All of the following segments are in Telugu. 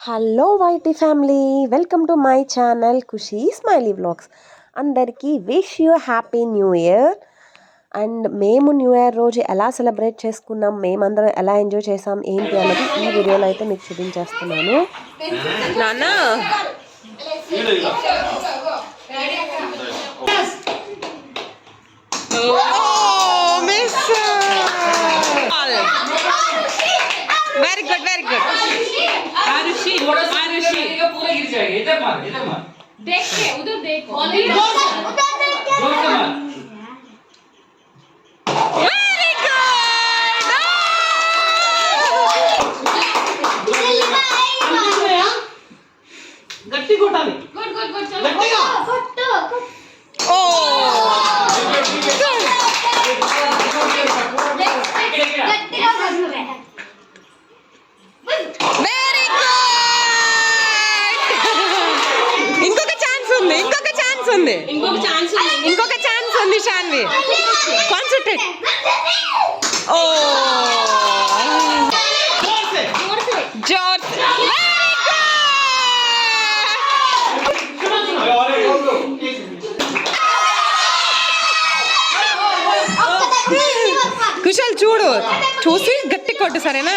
Hello YT family welcome to my channel Khushi smiley vlogs. అందరికీ wish you happy new year. And మేము న్యూ ఇయర్ రోజు ఎలా సెలబ్రేట్ చేసుకున్నాం మేమందరం ఎలా ఎంజాయ్ చేసాం ఏంటి అన్నది ఈ వీడియోలో అయితే మీకు చూపించేస్తున్నాను. నాన్న! Very good very good Arshi Arshi. পুরো গির এটা মার এটা মার। দেখে উদর দেখো। ఇంకొక ఛాన్స్ ఇంకొక ఛాన్స్ ఉంది షాన్వి కాన్సంట్రేట్ ఓ జోర్ కుశల్ చూడు. చూసి గట్టి కొట్టు సరేనా?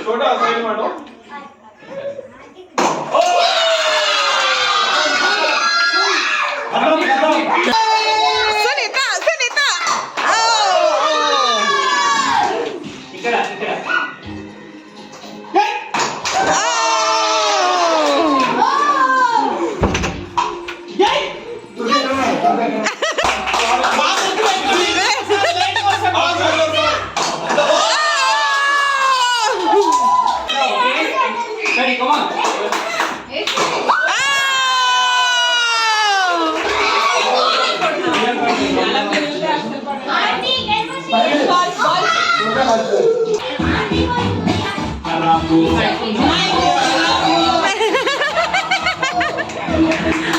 छोटा साइड मारो సరే కమాన్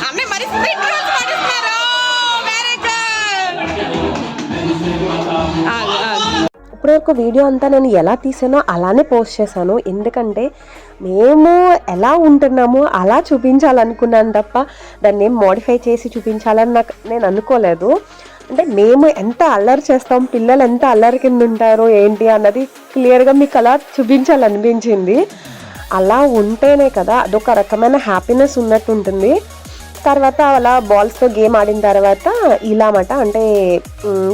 అమ్మే మరి స్పీడ్ రూల్స్ పాటిస్తున్నారు వెరీ గుడ్ ఇప్పటివరకు వీడియో అంతా నేను ఎలా తీసానో అలానే పోస్ట్ చేశాను. ఎందుకంటే మేము ఎలా ఉంటున్నామో అలా చూపించాలనుకున్నాను తప్ప దాన్ని ఏం మోడిఫై చేసి చూపించాలని నాకు నేను అనుకోలేదు. అంటే మేము ఎంత అల్లరి చేస్తాం పిల్లలు ఎంత అల్లరి కింద ఉంటారో ఏంటి అన్నది క్లియర్గా మీకు అలా చూపించాలనిపించింది. అలా ఉంటేనే కదా అదొక రకమైన హ్యాపీనెస్ ఉన్నట్టు ఉంటుంది తర్వాత అలా బాల్స్తో గేమ్ ఆడిన తర్వాత ఇలా మాట అంటే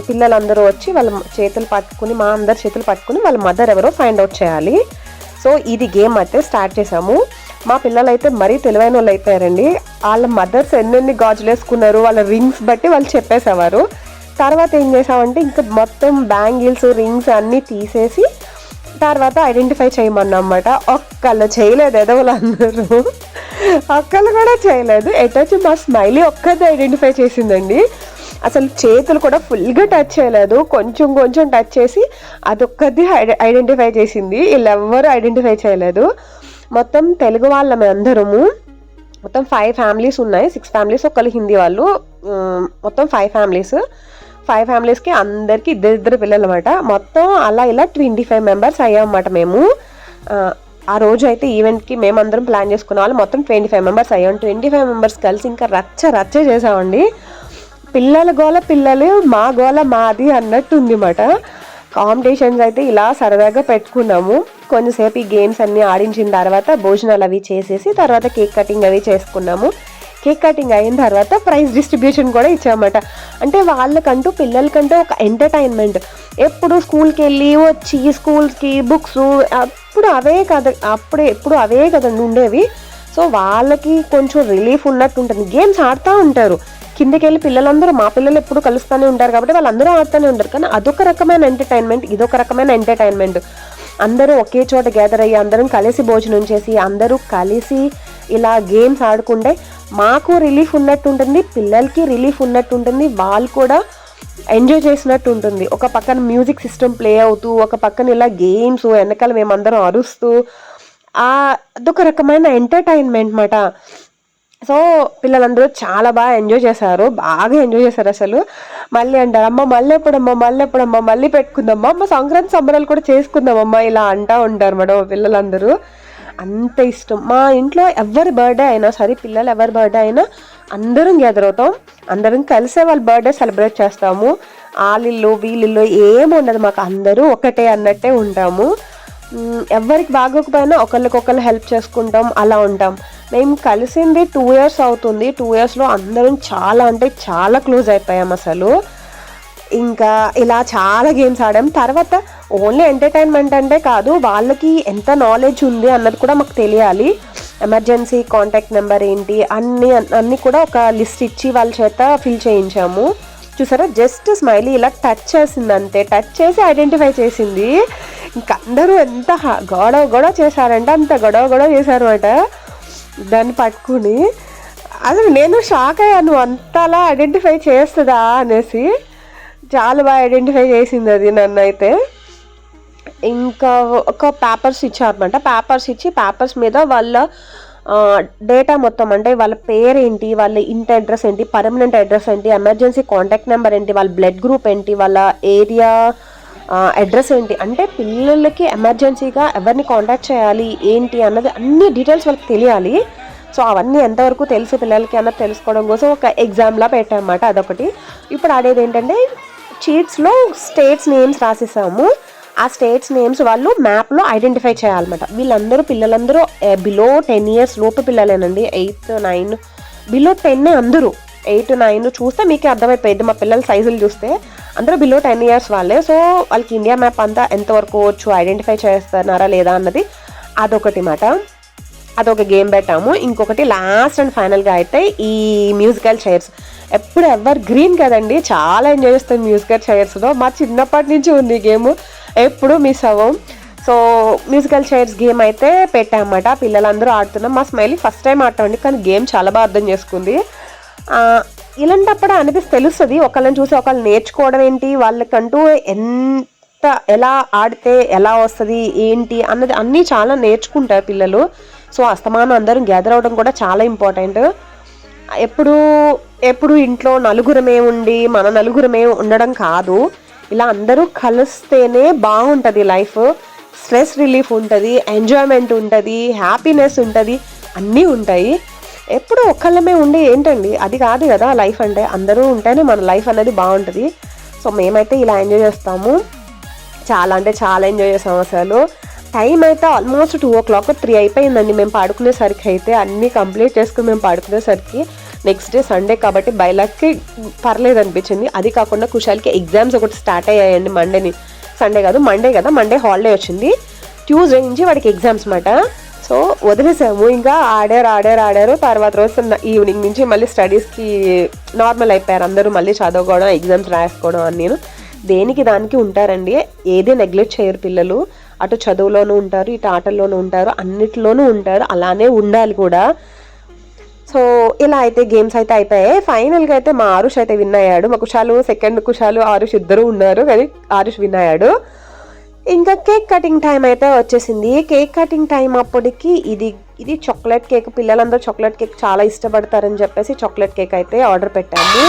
పిల్లలందరూ వచ్చి వాళ్ళ చేతులు పట్టుకుని మా అందరి చేతులు పట్టుకుని వాళ్ళ మదర్ ఎవరో ఫైండ్ అవుట్ చేయాలి. సో ఇది గేమ్ అయితే స్టార్ట్ చేసాము మా పిల్లలు అయితే మరీ తెలివైన వాళ్ళు అయిపోయారండి. వాళ్ళ మదర్స్ ఎన్నెన్ని గాజులు వేసుకున్నారు వాళ్ళ రింగ్స్ బట్టి వాళ్ళు చెప్పేసేవారు. తర్వాత ఏం చేసామంటే ఇంకా మొత్తం బ్యాంగిల్స్ రింగ్స్ అన్నీ తీసేసి తర్వాత ఐడెంటిఫై చేయమన్నమాట ఒక్కళ్ళు చేయలేదు ఎదవులు అందరూ అక్కలు కూడా చేయలేదు. ఎటొచ్చి మా స్మైలీ ఒక్కది ఐడెంటిఫై చేసిందండి. అసలు చేతులు కూడా ఫుల్గా టచ్ చేయలేదు. కొంచెం కొంచెం టచ్ చేసి అదొక్కది ఐడెంటిఫై చేసింది. వీళ్ళెవ్వరూ ఐడెంటిఫై చేయలేదు. మొత్తం తెలుగు వాళ్ళమే అందరము. మొత్తం ఫైవ్ ఫ్యామిలీస్ ఉన్నాయి. సిక్స్ ఫ్యామిలీస్ ఒకళ్ళు హిందీ వాళ్ళు. మొత్తం ఫైవ్ ఫ్యామిలీస్ ఫైవ్ ఫ్యామిలీస్కి అందరికి ఇద్దరిద్దరు పిల్లలు అనమాట మొత్తం అలా ఇలా ట్వంటీ ఫైవ్ మెంబర్స్ అయ్యామన్నమాట మేము. ఆ, రోజు అయితే ఈవెంట్కి మేమందరం ప్లాన్ చేసుకున్న వాళ్ళు మొత్తం ట్వంటీ ఫైవ్ మెంబర్స్ అయ్యాం. ట్వంటీ ఫైవ్ మెంబర్స్ కలిసి ఇంకా రచ్చ రచ్చ చేసామండి. పిల్లల గోల పిల్లలు మా గోల మాది అన్నట్టు ఉంది మాట కాంపిటీషన్స్ అయితే ఇలా సరదాగా పెట్టుకున్నాము. కొంచెంసేపు ఈ గేమ్స్ అన్నీ ఆడించిన తర్వాత భోజనాలు అవి చేసేసి తర్వాత కేక్ కటింగ్ అవి చేసుకున్నాము. కేక్ కటింగ్ అయిన తర్వాత ప్రైజ్ డిస్ట్రిబ్యూషన్ కూడా ఇచ్చామన్నమాట. అంటే వాళ్ళకంటూ పిల్లలకంటూ ఒక ఎంటర్టైన్మెంట్. ఎప్పుడు స్కూల్కి వెళ్ళి వచ్చి స్కూల్స్కి బుక్స్ అప్పుడు అవే కదా అప్పుడే ఎప్పుడు అవే కదండి ఉండేవి. సో వాళ్ళకి కొంచెం రిలీఫ్ ఉన్నట్టు ఉంటుంది. గేమ్స్ ఆడుతూ ఉంటారు. కిందకి వెళ్ళి పిల్లలందరూ మా పిల్లలు ఎప్పుడు కలుస్తూనే ఉంటారు కాబట్టి వాళ్ళందరూ ఆడుతూనే ఉంటారు. కానీ అదొక రకమైన ఎంటర్టైన్మెంట్ ఇదొక రకమైన ఎంటర్టైన్మెంట్. అందరూ ఒకే చోట గ్యాదర్ అయ్యి అందరం కలిసి భోజనం చేసి అందరూ కలిసి ఇలా గేమ్స్ ఆడుకుంటే మాకు రిలీఫ్ ఉన్నట్టు ఉంటుంది పిల్లలకి రిలీఫ్ ఉన్నట్టు ఉంటుంది వాళ్ళు కూడా ఎంజాయ్ చేసినట్టు ఉంటుంది ఒక పక్కన మ్యూజిక్ సిస్టమ్ ప్లే అవుతూ ఒక పక్కన ఇలా గేమ్స్ వెనకాల మేమందరం అరుస్తూ అదొక రకమైన ఎంటర్టైన్మెంట్ మాట. సో పిల్లలందరూ చాలా బాగా ఎంజాయ్ చేశారు బాగా ఎంజాయ్ చేశారు అసలు. మళ్ళీ అంటారు అమ్మ మళ్ళీ ఎప్పుడమ్మా మళ్ళీ ఎప్పుడమ్మా మళ్ళీ పెట్టుకుందామా? అమ్మ సంక్రాంతి సంబరాలు కూడా చేసుకుందామమ్మా ఇలా అంటా ఉంటారు మేడం పిల్లలందరూ. అంత ఇష్టం. మా ఇంట్లో ఎవరి బర్త్డే అయినా సరే పిల్లలు ఎవరి బర్త్డే అయినా అందరం గ్యాదర్ అవుతాం. అందరం కలిసే వాళ్ళ బర్త్డే సెలబ్రేట్ చేస్తాము. వాళ్ళిల్లు వీళ్ళిల్లు ఏమి ఉండదు. మాకు అందరూ ఒకటే అన్నట్టే ఉంటాము. ఎవరికి బాగోకపోయినా ఒకళ్ళకొకళ్ళు హెల్ప్ చేసుకుంటాం. అలా ఉంటాం. మేము కలిసింది టూ ఇయర్స్ అవుతుంది. టూ ఇయర్స్లో అందరం చాలా అంటే చాలా క్లోజ్ అయిపోయాం అసలు. ఇంకా ఇలా చాలా గేమ్స్ ఆడాం. తర్వాత ఓన్లీ ఎంటర్టైన్మెంట్ అంటే కాదు వాళ్ళకి ఎంత నాలెడ్జ్ ఉంది అన్నది కూడా మాకు తెలియాలి. ఎమర్జెన్సీ కాంటాక్ట్ నెంబర్ ఏంటి అన్ని అన్ని కూడా ఒక లిస్ట్ ఇచ్చి వాళ్ళ చేత ఫిల్ చేయించాము. చూసారా? జస్ట్ స్మైలీ ఇలా టచ్ చేసింది అంతే. టచ్ చేసి ఐడెంటిఫై చేసింది. ఇంకా అందరూ ఎంత గొడవ గొడవ చేశారంటే అంత గొడవ గొడవ చేశారన్నమాట. దాన్ని పట్టుకుని అసలు నేను షాక్ అయ్యాను అంతలా ఐడెంటిఫై చేస్తుందా? అనేసి చాలా బాగా ఐడెంటిఫై చేసింది అది నన్ను అయితే ఇంకా ఒక పేపర్స్ ఇచ్చారనమాట పేపర్స్ ఇచ్చి పేపర్స్ మీద వాళ్ళ డేటా మొత్తం అంటే వాళ్ళ పేరేంటి వాళ్ళ ఇంటి అడ్రస్ ఏంటి పర్మనెంట్ అడ్రస్ ఏంటి ఎమర్జెన్సీ కాంటాక్ట్ నెంబర్ ఏంటి వాళ్ళ బ్లడ్ గ్రూప్ ఏంటి వాళ్ళ ఏరియా అడ్రస్ ఏంటి అంటే పిల్లలకి ఎమర్జెన్సీగా ఎవరిని కాంటాక్ట్ చేయాలి ఏంటి అన్నది అన్ని డీటెయిల్స్ వాళ్ళకి తెలియాలి. సో అవన్నీ ఎంతవరకు తెలుసు పిల్లలకి అన్నది తెలుసుకోవడం కోసం ఒక ఎగ్జామ్లా పెట్టామన్నమాట అదొకటి. ఇప్పుడు ఆడేది ఏంటంటే చీట్స్లో స్టేట్స్ నేమ్స్ రాసేసాము. ఆ స్టేట్స్ నేమ్స్ వాళ్ళు మ్యాప్లో ఐడెంటిఫై చేయాలన్నమాట. వీళ్ళందరూ పిల్లలందరూ బిలో టెన్ ఇయర్స్ లోపు పిల్లలేనండి. ఎయిత్ నైన్ బిలో టెన్ అందరూ. ఎయిట్ నైన్ చూస్తే మీకే అర్థమైపోయింది మా పిల్లల సైజులు చూస్తే. అందరూ బిలో టెన్ ఇయర్స్ వాళ్ళే. సో వాళ్ళకి ఇండియా మ్యాప్ అంతా ఎంతవరకు వచ్చు ఐడెంటిఫై చేస్తున్నారా లేదా అన్నది అదొకటి మాట. అదొక గేమ్ పెట్టాము. ఇంకొకటి లాస్ట్ అండ్ ఫైనల్గా అయితే ఈ మ్యూజికల్ చైర్స్ ఎప్పుడు ఎవర్ గ్రీన్ కదండి చాలా ఎంజాయ్ చేస్తాం మ్యూజికల్ చైర్స్లో మా చిన్నప్పటి నుంచి ఉంది ఈ గేమ్ ఎప్పుడు మిస్ అవ్వం. సో మ్యూజికల్ చైర్స్ గేమ్ అయితే పెట్టామన్నమాట. పిల్లలందరూ ఆడుతున్నాం. మా స్మైలీ ఫస్ట్ టైం ఆడటండి కానీ గేమ్ చాలా బాగా అర్థం చేసుకుంది. ఇలాంటప్పుడు అనిపిస్తే తెలుస్తుంది ఒకళ్ళని చూసి ఒకళ్ళు నేర్చుకోవడం ఏంటి వాళ్ళకంటూ ఎంత ఎలా ఆడితే ఎలా వస్తుంది ఏంటి అన్నది అన్నీ చాలా నేర్చుకుంటారు పిల్లలు. సో అస్తమానం అందరం గ్యాదర్ అవడం కూడా చాలా ఇంపార్టెంట్ ఎప్పుడు ఎప్పుడు ఇంట్లో నలుగురమే ఉండి మన నలుగురమే ఉండడం కాదు. ఇలా అందరూ కలిస్తేనే బాగుంటుంది లైఫ్ స్ట్రెస్ రిలీఫ్ ఉంటుంది ఎంజాయ్మెంట్ ఉంటుంది హ్యాపీనెస్ ఉంటుంది అన్నీ ఉంటాయి. ఎప్పుడు ఒక్కళ్ళమే ఉండి ఏంటండి అది కాదు కదా లైఫ్ అంటే అందరూ ఉంటేనే మన లైఫ్ అనేది బాగుంటుంది. సో మేమైతే ఇలా ఎంజాయ్ చేస్తాము. చాలా అంటే చాలా ఎంజాయ్ చేసాం అసలు. టైం అయితే almost two o'clock three అయిపోయిందండి. మేము పాడుకునేసరికి అయితే అన్నీ కంప్లీట్ చేసుకుని మేము పాడుకునేసరికి నెక్స్ట్ డే సండే కాబట్టి బైలాక్కి పర్లేదు అనిపించింది. అది కాకుండా కుషాల్కి ఎగ్జామ్స్ ఒకటి స్టార్ట్ అయ్యాయండి మండేని సండే కాదు మండే కదా మండే హాలిడే వచ్చింది. ట్యూస్డే నుంచి వాడికి ఎగ్జామ్స్ అన్నమాట సో వదిలేసాము. ఇంకా ఆడారు ఆడారు ఆడారు. తర్వాత రోజు ఈవినింగ్ నుంచి మళ్ళీ స్టడీస్కి నార్మల్ అయిపోయారు. అందరూ మళ్ళీ చదువుకోవడం ఎగ్జామ్స్ రాసుకోవడం అని నేను. దేనికి దానికి ఉంటారండి. ఏది నెగ్లెక్ట్ చేయరు పిల్లలు. అటు చదువులోనూ ఉంటారు ఇటు ఆటల్లోనూ ఉంటారు అన్నిటిలోనూ ఉంటారు. అలానే ఉండాలి కూడా. సో ఇలా అయితే గేమ్స్ అయితే అయిపోయాయి. ఫైనల్గా అయితే మా ఆరుష్ అయితే విన్ అయ్యాడు. మా కుషాలు సెకండ్ కుషాలు ఆరుష్ ఇద్దరు ఉన్నారు. కానీ ఆరుష్ విన్ అయ్యాడు. ఇంకా కేక్ కటింగ్ టైం అయితే వచ్చేసింది. కేక్ కటింగ్ టైం అప్పటికి ఇది ఇది చాక్లెట్ కేక్ పిల్లలందరూ చాక్లెట్ కేక్ చాలా ఇష్టపడతారని చెప్పేసి చాక్లెట్ కేక్ అయితే ఆర్డర్ పెట్టాము.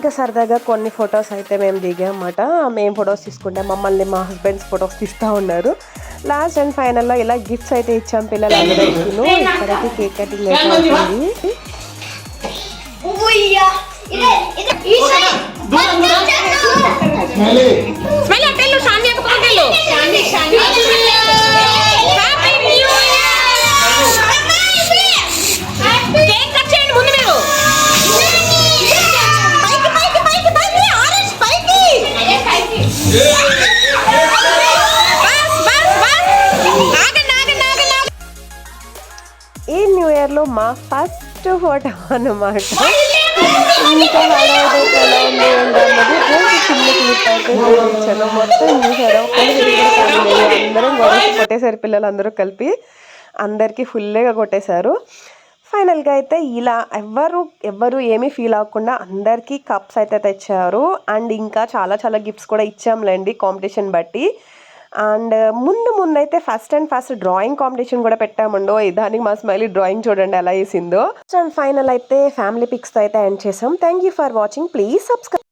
ఇంకా సరదాగా కొన్ని ఫొటోస్ అయితే మేము దిగామన్నమాట మేము ఫొటోస్ తీసుకుంటే మమ్మల్ని మా హస్బెండ్స్ ఫొటోస్ తీస్తూ ఉన్నారు. లాస్ట్ అండ్ ఫైనల్లో ఇలా గిఫ్ట్స్ అయితే ఇచ్చాం పిల్లలందరికీ ఇక్కడైతే కేక్ కటింగ్ అయితే అవుతుంది. స్మైల్ అట్టెళ్ళు షాన్వి. ఈ న్యూ ఇయర్లో మా ఫస్ట్ ఫోటో అన్నమాట. ఇంకా హడావుడి ఎలా ఉంది ఏంటన్నది చిన్న క్లిప్ అయితే చూపించాను మొత్తం అందరం గొడవ కొట్టేశారు పిల్లలందరూ కలిపి. అందరికీ ఫుల్గా కొట్టేశారు. ఫైనల్గా అయితే ఇలా ఎవ్వరు ఎవ్వరు ఏమీ ఫీల్ అవ్వకుండా అందరికీ కప్స్ అయితే తెచ్చారు. అండ్ ఇంకా చాలా చాలా గిఫ్ట్స్ కూడా ఇచ్చాంలేండి కాంపిటీషన్ బట్టి. అండ్ ముందు ముందు అయితే first and first drawing competition కూడా పెట్టామండో. దానికి మా స్మైలీ డ్రాయింగ్ చూడండి ఎలా వేసిందో. అండ్ ఫైనల్ అయితే ఫ్యామిలీ పిక్స్తో అయితే ఎండ్ చేసాం. Thank you for watching. Please subscribe